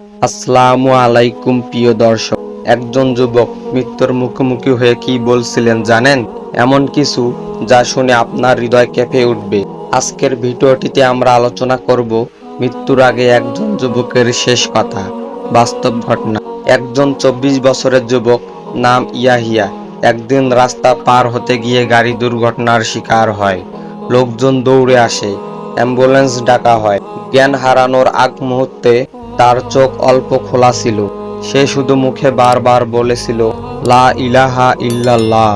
আসসালামু আলাইকুম, প্রিয় দর্শক। একজন যুবক মৃত্যুর মুখোমুখি হয়ে কি বলছিলেন জানেন? এমন কিছু যা শুনে আপনার হৃদয় কেঁপে উঠবে। আজকের ভিডিওটিতে আমরা আলোচনা করব মৃত্যুর আগে একজন যুবকের শেষ কথা, বাস্তব ঘটনা। একজন চব্বিশ বছরের যুবক নাম ইয়াহিয়া। একদিন রাস্তা পার হতে গিয়ে গাড়ি দুর্ঘটনার শিকার হয়। লোকজন দৌড়ে আসে, অ্যাম্বুলেন্স ডাকা হয়। জ্ঞান হারানোর আগ মুহূর্তে তার চোখ অল্প খোলা ছিল। সে শুধু মুখে বারবার বলেছিল, লা ইলাহা ইল্লাল্লাহ,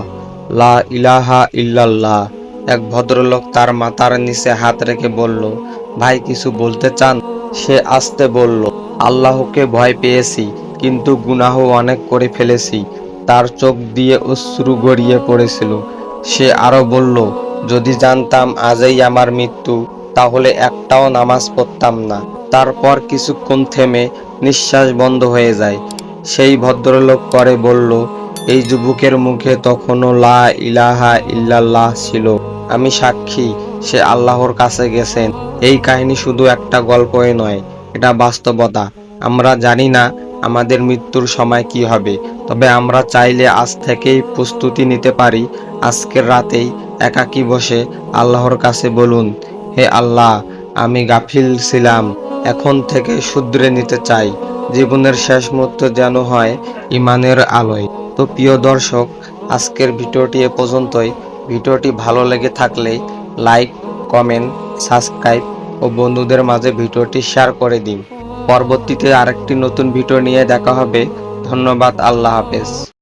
লা ইলাহা ইল্লাল্লাহ। এক ভদ্রলোক তার মাথার নিচে হাত রেখে বলল, ভাই, কিছু বলতে চান? সে আস্তে বলল, আল্লাহকে ভয় পেয়েছি, কিন্তু গুনাহ অনেক করে ফেলেছি। তার চোখ দিয়ে অশ্রু গড়িয়ে পড়েছিল। সে আরও বলল, যদি জানতাম আজই আমার মৃত্যু, তাহলে একটাও নামাজ পড়তাম না। তারপর কিছুক্ষণ থেমে নিঃশ্বাস বন্ধ হয়ে যায়। সেই ভদ্রলোক পরে বলল, এই যুবকের মুখে তখনও লা ইলাহা ইল্লাল্লাহ ছিল। আমি সাক্ষী, সে আল্লাহর কাছে গেছেন। এই কাহিনী শুধু একটা গল্পই নয়, এটা বাস্তবতা। আমরা জানি না আমাদের মৃত্যুর সময় কি হবে, তবে আমরা চাইলে আজ থেকেই প্রস্তুতি নিতে পারি। আজকের রাতেই একাকী বসে আল্লাহর কাছে বলুন, হে আল্লাহ, আমি গাফিল ছিলাম। এখন থেকে শুধরে নিতে চাই। জীবনের শেষ মুহূর্ত যেন হয় ইমানের আলোয়। তো প্রিয় দর্শক, আজকের ভিডিওটি এ পর্যন্তই। ভিডিওটি ভালো লেগে থাকলে লাইক, কমেন্ট, সাবস্ক্রাইব ও বন্ধুদের মাঝে ভিডিওটি শেয়ার করে দিন। পরবর্তীতে আরেকটি নতুন ভিডিও নিয়ে দেখা হবে। ধন্যবাদ, আল্লাহ হাফেজ।